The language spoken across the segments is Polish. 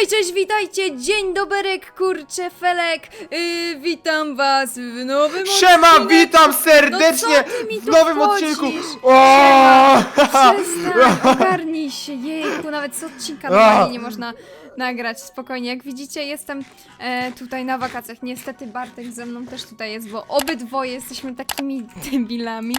Hej, cześć, witajcie, dzień doberek, kurcze, felek, yy, witam was w nowym Siema, odcinku. witam serdecznie No co ty mi w tu nowym wchodzisz? odcinku. O! Przestań, ogarnij się, jejku, nawet z odcinka normalnie nie można nagrać, spokojnie. Jak widzicie, jestem e, tutaj na wakacjach, niestety Bartek ze mną też tutaj jest, bo obydwoje jesteśmy takimi debilami,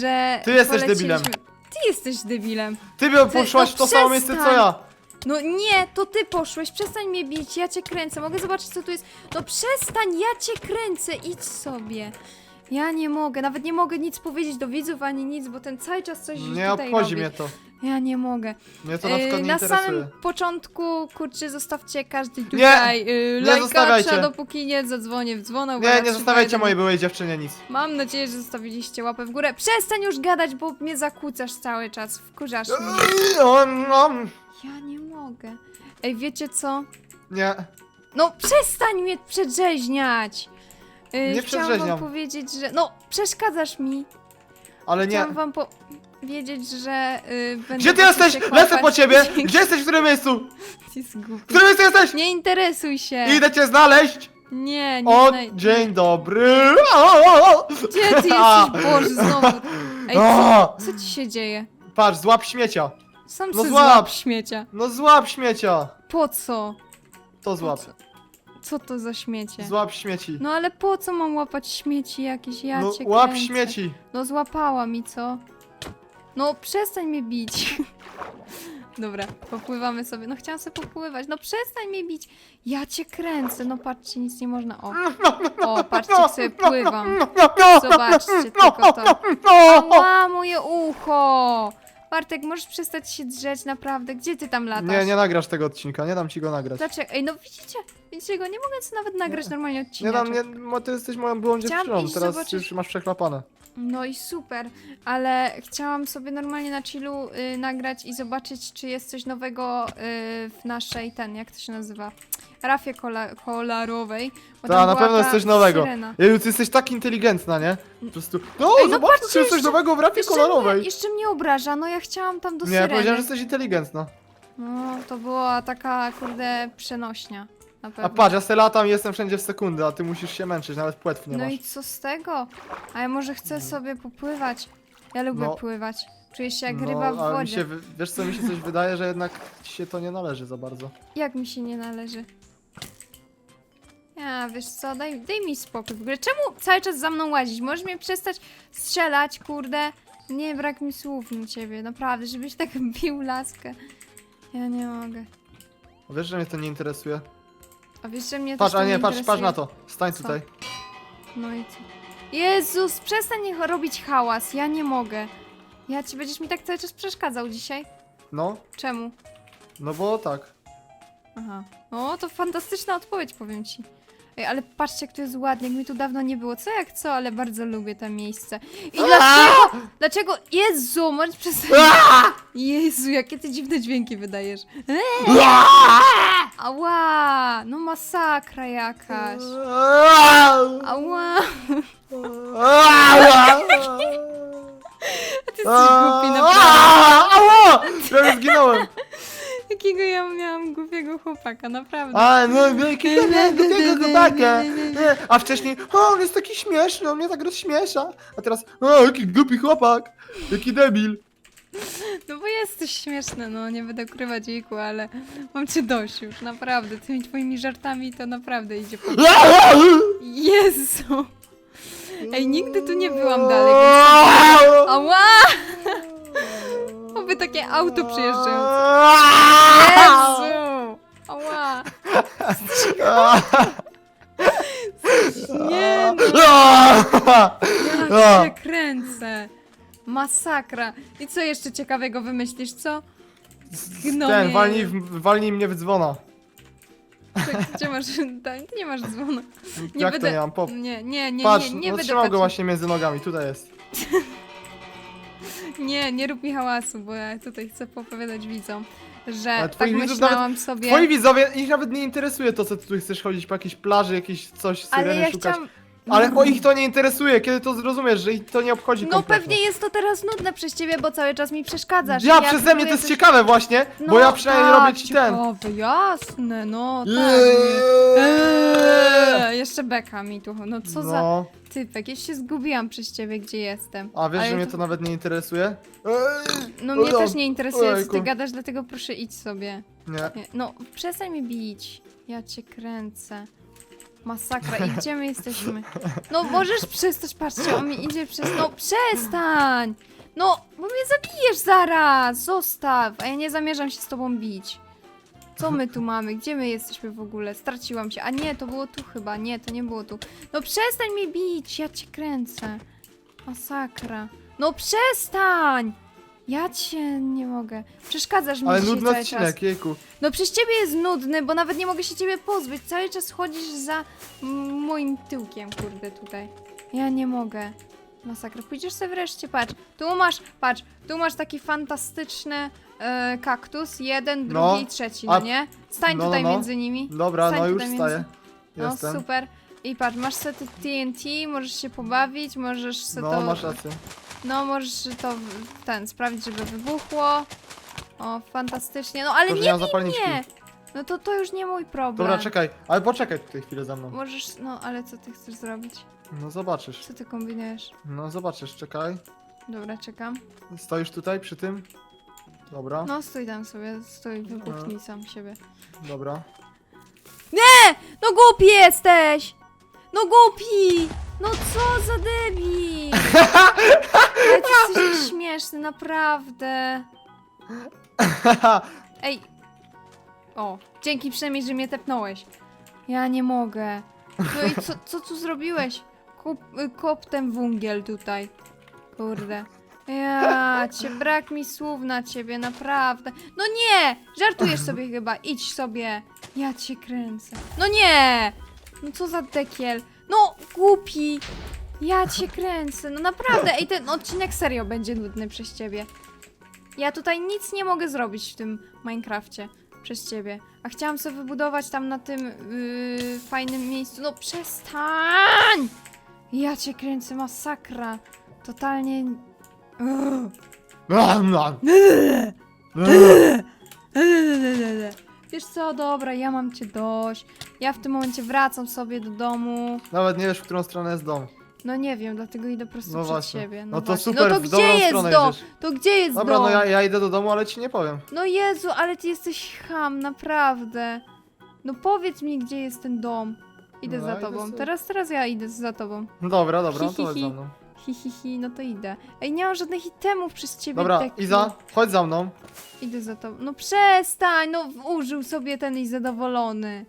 że Ty jesteś polecieliśmy- debilem. Ty jesteś debilem. Ty by poszłaś no w to samo miejsce co ja. No nie, to ty poszłeś, przestań mnie bić, ja cię kręcę, mogę zobaczyć co tu jest. No przestań, ja cię kręcę, idź sobie. Ja nie mogę, nawet nie mogę nic powiedzieć do widzów ani nic, bo ten cały czas coś Nie tutaj obchodzi robi. mnie to. Ja nie mogę. Mnie to na Yy, przykład nie na interesuje. samym początku, kurczę, zostawcie każdy tutaj yy, nie lajkacza, zostawiajcie. dopóki nie zadzwonię w dzwonę. Nie, nie zostawiajcie mojej byłej dziewczynie nic. Mam nadzieję, że zostawiliście łapę w górę. Przestań już gadać, bo mnie zakłócasz cały czas, wkurzasz mnie. O, no, Ja nie mogę. Ej, wiecie co? Nie. No przestań mnie przedrzeźniać! Yy, Nie chciałam wam przedrzeźniam. powiedzieć, że... No, przeszkadzasz mi. Ale nie. Chciałam wam powiedzieć, że yy, będę... Gdzie ty jesteś? Lecę po ciebie! Gdzie jesteś? W którym miejscu? Jest W którym miejscu jesteś? Nie interesuj się! Idę cię znaleźć! Nie, nie O, znaj- dzień dobry! O! Gdzie ty jesteś? Boże, znowu. Ej, co, co ci się dzieje? Patrz, złap śmiecia. Sam No se złap. złap śmiecia. No złap śmiecia. Po co? To złap. Co, co to za śmiecie? Złap śmieci. No ale po co mam łapać śmieci jakieś? Ja No cię łap kręcę. śmieci. No złapała mi, co? No przestań mnie bić. Dobra, popływamy sobie. No chciałam sobie popływać. No przestań mnie bić. Ja cię kręcę. No patrzcie, nic nie można. O, o patrzcie, jak sobie pływam. Zobaczcie tylko to. Ła, moje ucho! Bartek, możesz przestać się drzeć, naprawdę. Gdzie ty tam latasz? Nie, nie nagrasz tego odcinka, nie dam ci go nagrać. Dlaczego? Ej, no widzicie? Widzicie go? Nie mogę sobie nawet nagrać normalnie Nie odcinka. dam, nie, bo ty jesteś moją byłą Chciałam dziewczyną, iść teraz zobaczyć- już masz przeklapane. No i super, ale chciałam sobie normalnie na chillu y, nagrać i zobaczyć, czy jest coś nowego y, w naszej, ten, jak to się nazywa? Rafie kola kolarowej. bo Ta, tam na była pewno jest ta coś nowego. Syrena. Jeju, ty jesteś tak inteligentna, nie? Po prostu. No, Ej, no zobacz, patrzcie, czy jest coś jeszcze- nowego w rafie Jeszcze kolorowej. mnie, jeszcze mnie obraża, no ja chciałam tam do Nie, syreny. powiedziałem, że jesteś inteligentna. No, to była taka, kurde, przenośnia. Na pewno. A patrz, ja se latam i jestem wszędzie w sekundę, a ty musisz się męczyć, nawet płetw nie no masz. i co z tego? A ja może chcę sobie popływać. Ja lubię No. pływać. Czuję się jak no, ryba w ale mi wodzie. się, wy- wiesz co, mi się coś wydaje, że jednak ci się to nie należy za bardzo. Jak mi się nie należy? Ja, wiesz co, daj, daj mi spokój. W ogóle czemu cały czas za mną łazić? Możesz mnie przestać strzelać, kurde? Nie, brak mi słów na ciebie, naprawdę, żebyś tak bił laskę. Ja nie mogę. A Wiesz, że mnie to nie interesuje? A wiesz, że mnie Patrz, też to a nie, nie patrz, patrz interesuje? na to. Stań Co? tutaj. No i co? Jezus, przestań robić hałas, ja nie mogę. Ja ci będziesz mi tak cały czas przeszkadzał dzisiaj? No, Czemu? no bo tak. Aha. O, to fantastyczna odpowiedź, powiem ci. Ej, ale patrzcie, jak tu jest ładnie, jak mi tu dawno nie było. Co jak co, ale bardzo lubię to miejsce. I dlaczego? Dlaczego? Jezu, możesz przestać. Jezu, jakie ty dziwne dźwięki wydajesz. Eee, Ała, no masakra jakaś. Ała, ty jesteś głupi naprawdę. Prawie zginąłem. Jakiego ja miałam głupiego chłopaka, naprawdę. A, no wielki tego chłopaka. Nie, A wcześniej, o, on jest taki śmieszny, on mnie tak rozśmiesza. A teraz, o, jaki głupi chłopak. Jaki debil. No bo jesteś śmieszny, no nie będę ukrywać jejku, ale mam cię dość już, naprawdę. Tymi twoimi żartami to naprawdę idzie po... Jezu! Ej, nigdy tu nie byłam dalej, więc... Ała! Takie auto przyjeżdżające. Jezu! Ała! Nie no, ja cię kręcę. Masakra. I co jeszcze ciekawego wymyślisz, co? Gnomie. Ten, walnij, w- walnij mnie w dzwona. Czekaj, Gdzie masz... Ty nie masz dzwonu. Nie Jak to nie mam? Pop. Nie, nie, nie, Patrz, nie, nie no będę trzymał go właśnie między nogami, tutaj jest. Nie, nie rób mi hałasu, bo ja tutaj chcę popowiadać widzom, że Ale tak twoich widzów myślałam sobie... Twoi widzowie, ich nawet nie interesuje to, co ty tu chcesz chodzić po jakiejś plaży, jakieś coś, Ale syreny ja szukać. chciałam... Ale o ich to nie interesuje, kiedy to zrozumiesz, że ich to nie obchodzi No kompletnie. pewnie jest to teraz nudne przez ciebie, bo cały czas mi przeszkadzasz. Ja, przeze mnie to jest ciekawe właśnie, bo No ja przynajmniej tak, robię ci ten. ciekawe, jasne, no tak. Eee. Jeszcze beka mi tu, no co za No, typek, ja się zgubiłam przez ciebie, gdzie jestem. a wiesz, Ale że mnie to- nawet nie interesuje? Eee. No mnie O, też nie interesuje, co ty ojejku. gadasz, dlatego proszę idź sobie. Nie. Nie, No, przestań mi bić. Ja cię kręcę. Masakra. I gdzie my jesteśmy? No, możesz przestać, patrzcie, on mi idzie przez... No, przestań! No, bo mnie zabijesz zaraz! Zostaw! A ja nie zamierzam się z tobą bić. Co my tu mamy? Gdzie my jesteśmy w ogóle? Straciłam się. A nie, to było tu chyba. Nie, to nie było tu. No przestań mnie bić! Ja cię kręcę. Masakra. No przestań! Ja cię nie mogę. Przeszkadzasz mi Ale dzisiaj nudny cały czas. odcinek, jejku. No przez ciebie jest nudny, bo nawet nie mogę się ciebie pozbyć. Cały czas chodzisz za moim tyłkiem, kurde, tutaj. Ja nie mogę. Masakra. Pójdziesz sobie wreszcie, patrz. Tu masz, patrz, tu masz taki fantastyczny e, kaktus. Jeden, drugi No. i trzeci, no A- nie? Stań no, tutaj no, no. między nimi. Dobra, Stań no już tutaj staję. między- No Jestem. super. I patrz, masz sobie te TNT, możesz się pobawić, możesz sobie No, to... masz rację. No, możesz to ten, sprawić, żeby wybuchło. O, fantastycznie. No, ale To, nie nie bij mnie! No to to już nie mój problem. Dobra, czekaj, ale poczekaj tutaj chwilę za mną. Możesz, no ale co ty chcesz zrobić? No zobaczysz. Co ty kombinujesz? No zobaczysz, czekaj. Dobra, czekam. Stoisz tutaj przy tym? Dobra, No stój tam sobie, stój, wybuchnij sam siebie. dobra. No głupi jesteś! No głupi! No co za debil! Ale ty jesteś śmieszny, naprawdę. Ej! O, dzięki przynajmniej, że mnie tepnąłeś. Ja nie mogę. No i co, co tu zrobiłeś? Kup, y, kop ten wungiel tutaj. Kurde. Ja cię, brak mi słów na ciebie, naprawdę. No nie! Żartujesz sobie chyba, idź sobie. Ja cię kręcę. No nie! No co za dekiel. No, głupi. Ja cię kręcę, no naprawdę. Ej, ten odcinek serio będzie nudny przez ciebie. Ja tutaj nic nie mogę zrobić w tym Minecrafcie przez ciebie. A chciałam sobie wybudować tam na tym yy, fajnym miejscu. No przestań! Ja cię kręcę, masakra. Totalnie... Wiesz co, dobra, ja mam cię dość. Ja w tym momencie wracam sobie do domu. Nawet nie wiesz, w którą stronę jest dom. No nie wiem, dlatego idę prosto No przed właśnie. siebie. No to właśnie. super, No to w gdzie dobrą jest stronę dom? To gdzie jest Dobra, dom? no ja, ja idę do domu, ale ci nie powiem. No Jezu, ale ty jesteś ham, naprawdę. No powiedz mi, gdzie jest ten dom. Idę No, za idę tobą. sobie. Teraz, teraz ja idę za tobą. No dobra, dobra, no Hi, to hi, chodź hi. za mną. Hi, hi, hi, no to idę. Ej, nie mam żadnych itemów przez ciebie. Dobra, Deku. Iza, chodź za mną. Idę za tobą. No przestań, no użył sobie ten i zadowolony.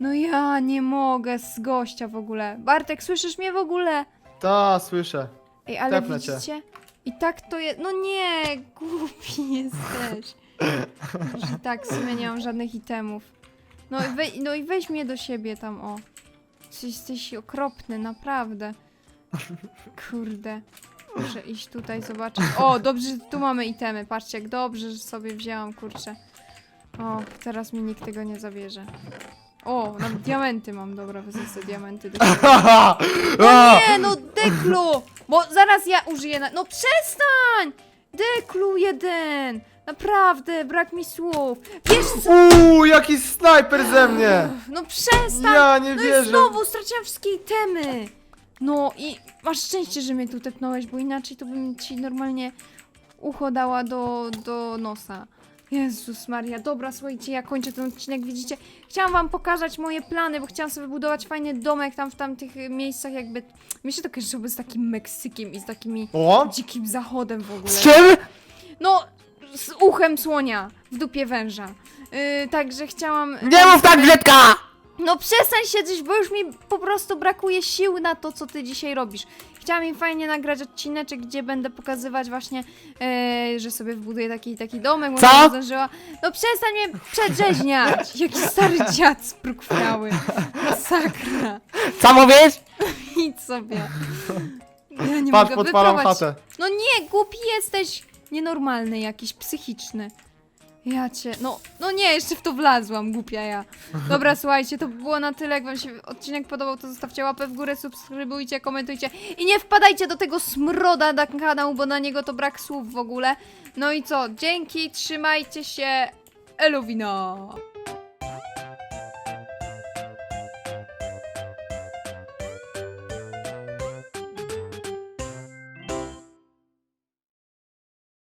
No ja nie mogę z gościa w ogóle. Bartek, słyszysz mnie w ogóle? Ta, słyszę. Ej, ale Tepnę cię. widzicie? I tak to jest. No nie, głupi jesteś. Że tak, w sumie nie mam żadnych itemów. No i, wej, no i weź mnie do siebie tam, o. Ty jesteś okropny, naprawdę. Kurde. Muszę iść tutaj zobaczyć. O, dobrze, że tu mamy itemy. Patrzcie, jak dobrze, że sobie wzięłam, kurczę. O, teraz mi nikt tego nie zabierze. O, nawet diamenty mam. Dobra, wezmę sobie diamenty do siebie. No nie, no Deklu! Bo zaraz ja użyję na... No przestań! Deklu jeden! Naprawdę, brak mi słów. Wiesz co? Uuu, jaki snajper ze mnie! No przestań! Ja nie No i wierzę. znowu straciłam wszystkie itemy! No i masz szczęście, że mnie tu tepnąłeś, bo inaczej to bym ci normalnie ucho dała do, do nosa. Jezus Maria, dobra, słuchajcie, ja kończę ten odcinek, widzicie? Chciałam wam pokazać moje plany, bo chciałam sobie budować fajny domek tam w tamtych miejscach jakby... Mi się to kojarzyłoby z takim Meksykiem i z takimi O? dzikim zachodem w ogóle. Z czym? No, z uchem słonia w dupie węża. Yy, także chciałam... Nie mów tak, Wietka! No przestań siedzieć, bo już mi po prostu brakuje sił na to, co ty dzisiaj robisz. Chciałam mi fajnie nagrać odcineczek, gdzie będę pokazywać właśnie, e, że sobie wbuduję taki taki domek, bo Co? nie zdążyła. No przestań mnie przedrzeźniać! Jaki stary dziad sprukwiały. Masakra. Co mówisz? Idź sobie. Ja nie Patrz, mogę podpalam wyprowadź. chatę. No nie, głupi jesteś. Nienormalny jakiś, psychiczny. Ja cię, no, no nie, jeszcze w to wlazłam, głupia ja. Dobra, słuchajcie, to było na tyle, jak wam się odcinek podobał, to zostawcie łapę w górę, subskrybujcie, komentujcie i nie wpadajcie do tego smroda na kanał, bo na niego to brak słów w ogóle. No i co, dzięki, trzymajcie się, Eluwino!